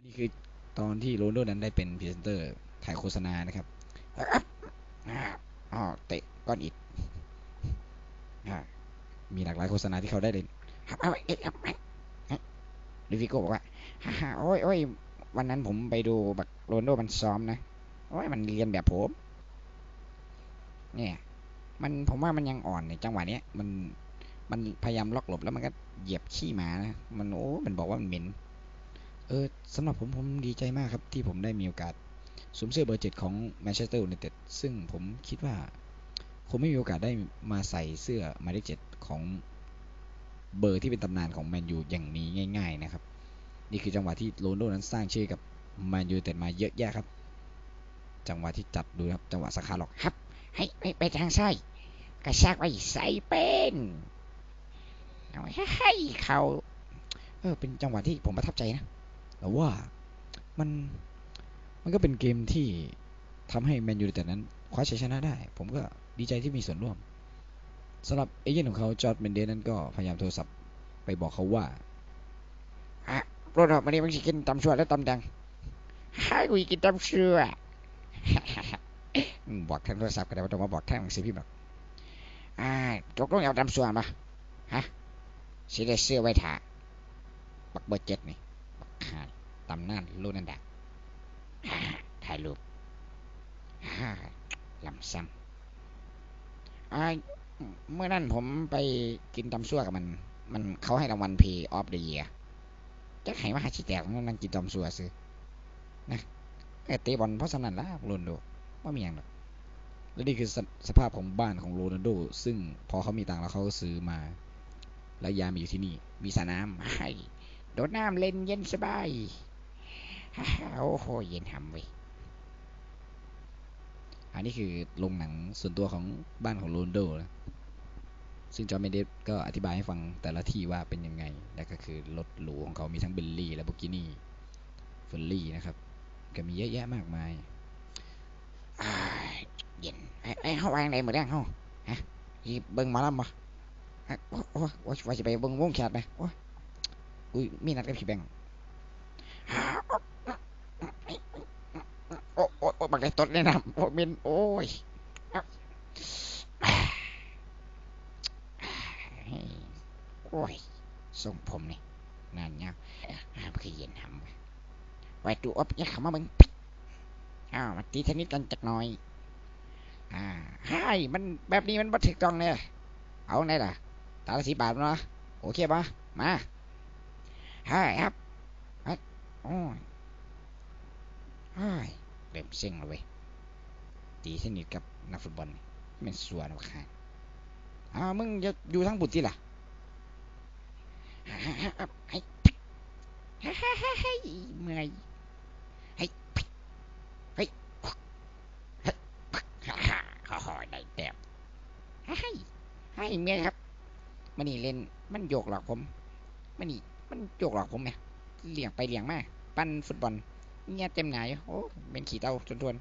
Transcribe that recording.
อันนี้คือตอนที่โรนโดนั้นได้เป็นพรีเซนเตอร์ถ่ายโฆษณานะครับอ๋อเตะก้อนอิฐมีหลากหลายโฆษณาที่เขาได้เล่นลิฟิโก้บอกว่าฮ่าฮ่าโอ้ยโอ้ยวันนั้นผมไปดูแบบโรนโดมันซ้อมนะ โอ้ยมันเรียนแบบผม เนี่ย มันผมว่ามันยังอ่อนในจังหวะเนี้ยมันมันพยายามล็อกหลบแล้วมันก็เหยียบขี้หมานะ มันโอ้ มันบอกว่ามันเหม็น เออสำหรับผมผมดีใจมากครับ ที่ผมได้มีโอกาสสวมเสื้อเบอร์เจ็ดของแมนเชสเตอร์ยูไนเต็ดซึ่งผมคิดว่าคงไม่มีโอกาสได้มาใส่เสื้อหมายเลขเจ็ดของเบอร์ที่เป็นตำนานของแมนยูอย่างนี้ง่าย ๆ นะครับ นี่คือจังหวะที่โรนโดนั้นสร้างชื่อกับแมนยูเต็ดมาเยอะแยะครับ จังหวะที่จับดูนะครับจังหวะสคาล็อกครับ ให้ไปไปทางซ้ายกระชากไปใส่เป็นเอาให้เขาเออเป็นจังหวะที่ผมประทับใจนะ แต่ว่ามันมันก็เป็นเกมที่ทำให้แมนยูไนเต็ดนั้นคว้าชัยชนะได้ ผมก็ดีใจที่มีส่วนร่วมสำหรับเอเจนต์ของเขาจอร์ดเมนเดสนั้นก็พยายามโทรศัพท์ไปบอกเขาว่าอะโรดออกมาเนี่มึงสิกินตำชัวและตำดังให้กูกินตำชัวอืมบอกทางโทรศัพท์ก็ได้ว่าต้องมาบอกทางหนังสือพิมพ์หรอกอ่าตกลงเอาตำชัวมาฮะสิได้เสื้อไว้ถ่าบักเบอร์เจ็ดนี่ ตำนานลูนันดาฮ่าถ่ายรูปลำซ้ำเมื่อนั้นผมไปกินตำซั่วกับมัน มันเขาให้รางวัลพีออฟเดียจะให้มาหาชิแตกนั่งกินตำซั่วซื้อนะเอตะบอลเพราะสนั่นละโรนโดว่ามีอย่างหรอกและนี่คือสสภาพของบ้านของโรนัลโด ซึ่งพอเขามีตังค์แล้วเขาก็ซื้อมา แล้วยามาอยู่ที่นี่ มีสระน้ำให้โดดน้ำเล่นเย็นสบาย โอ้โหเย็นหำเว้ยอันนี้คือโรงหนังส่วนตัวของบ้านของโรนโดนะซึ่งจอร์เมนเดสก็อธิบายให้ฟังแต่ละที่ว่าเป็นยังไง และก็คือรถหรูของเขามีทั้งเบลลี่และบุกินี่เฟอร์รี่นะครับ ก็มีเยอะแยะมากมายเย็นไอ้เฮาวางไหนหมดแล้วเฮาฮะอีเบิ่งมาลำบ่ฮะโอ้โอ้โอ้ว่าจะไปเบิ่งวงแขกไหมโอ้ยมีนัดกับพี่แบงค์โอ้โอ้โอ้บักได้ตดเลยนะโอ้มินโอ้ยโอ้ยส่งผมนี่นานเงาะห้ามคือเย็นหำเว้ยไว้ตูอบเนี่ยเขามามึงอ้าวมาตีเทนนิสกันจักหน่อย อ่าให้มันแบบนี้มันบัถึกต้องเนี่ยเอาไงล่ะ ตาละสีบาทเนาะโอเคปะมาใช่ครับอ้ยโอ้ยเฮ้ เซ็งแล้วเว้ยตีสนิทกับนักฟุตบอลนี่แมันสวนอาค่ะอ้าวมึงจะอยู่ทั้งบุตรที่ล่ะฮ่าฮ่าฮ่าไอ้ฮ่าฮ่าฮ่าฮ่าเมื่อยไอ้เฮ้ยเฮ้ยฮ่าฮ่าฮ่าฮ่าได้แต้มฮ่าฮ่าให้เมียครับ มันนี่เล่นมันโยกหลอกผม มันนี่มันโยกหลอกผมไงเลี้ยงไปเลี้ยงมา ปั้นฟุตบอล เงี้ยเต็มไหนโอ้เป็นขี่เตาจนทวน